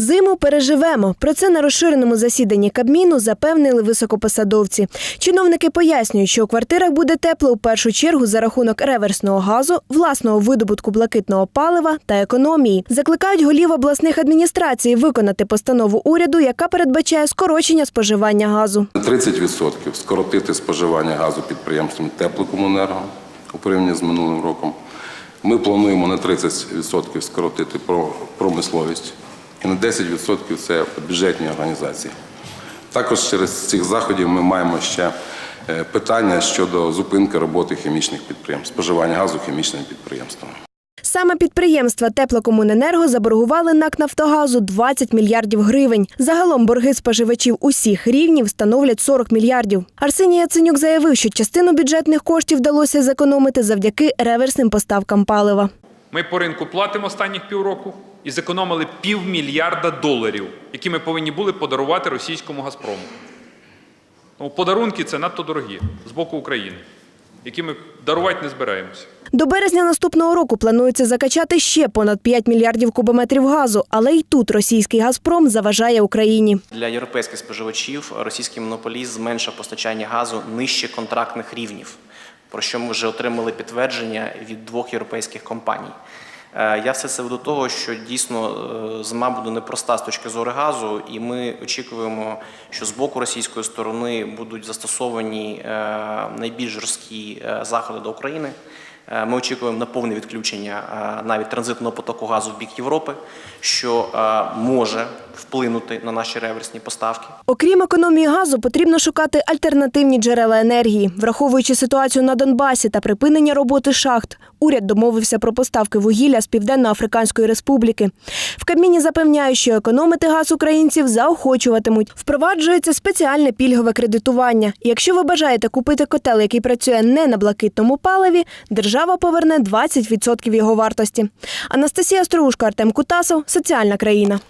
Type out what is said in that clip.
Зиму переживемо. Про це на розширеному засіданні Кабміну запевнили високопосадовці. Чиновники пояснюють, що у квартирах буде тепло у першу чергу за рахунок реверсного газу, власного видобутку блакитного палива та економії. Закликають голів обласних адміністрацій виконати постанову уряду, яка передбачає скорочення споживання газу. На 30% скоротити споживання газу підприємством теплокомунерго у порівнянні з минулим роком. Ми плануємо на 30% скоротити про- промисловість і на 10% це бюджетні організації. Також через цих заходів ми маємо ще е, питання щодо зупинки роботи хімічних підприємств, споживання газу хімічними підприємствами. Саме підприємства Теплокомуненерго заборгували НАК Нафтогазу 20 мільярдів гривень. Загалом борги споживачів усіх рівнів становлять 40 мільярдів. Арсеній Яценюк заявив, що частину бюджетних коштів вдалося зекономити завдяки реверсним поставкам палива. Ми по ринку платимо останніх півроку і зекономили півмільярда доларів, які ми повинні були подарувати російському Газпрому. Ну, подарунки це надто дорогі з боку України, які ми дарувати не збираємося. До березня наступного року планується закачати ще понад 5 мільярдів кубометрів газу, але й тут російський Газпром заважає Україні. Для європейських споживачів російський монополіст зменшив постачання газу нижче контрактних рівнів, про що ми вже отримали підтвердження від двох європейських компаній. Е, Я все це до того, що дійсно е, зима буде непроста з точки зору газу, і ми очікуємо, що з боку російської сторони будуть застосовані е, найбільш жорсткі заходи до України. Е, Ми очікуємо на повне відключення е, навіть транзитного потоку газу в бік Європи, що е, може вплинути на наші реверсні поставки. Окрім економії газу, потрібно шукати альтернативні джерела енергії. Враховуючи ситуацію на Донбасі та припинення роботи шахт, уряд домовився про поставки вугілля з Південно-Африканської Республіки. В Кабміні запевняють, що економити газ українців заохочуватимуть. Впроваджується спеціальне пільгове кредитування. Якщо ви бажаєте купити котел, який працює не на блакитному паливі, держава поверне 20% його вартості. Анастасія Стружка, Артем Кутасов, соціальна країна.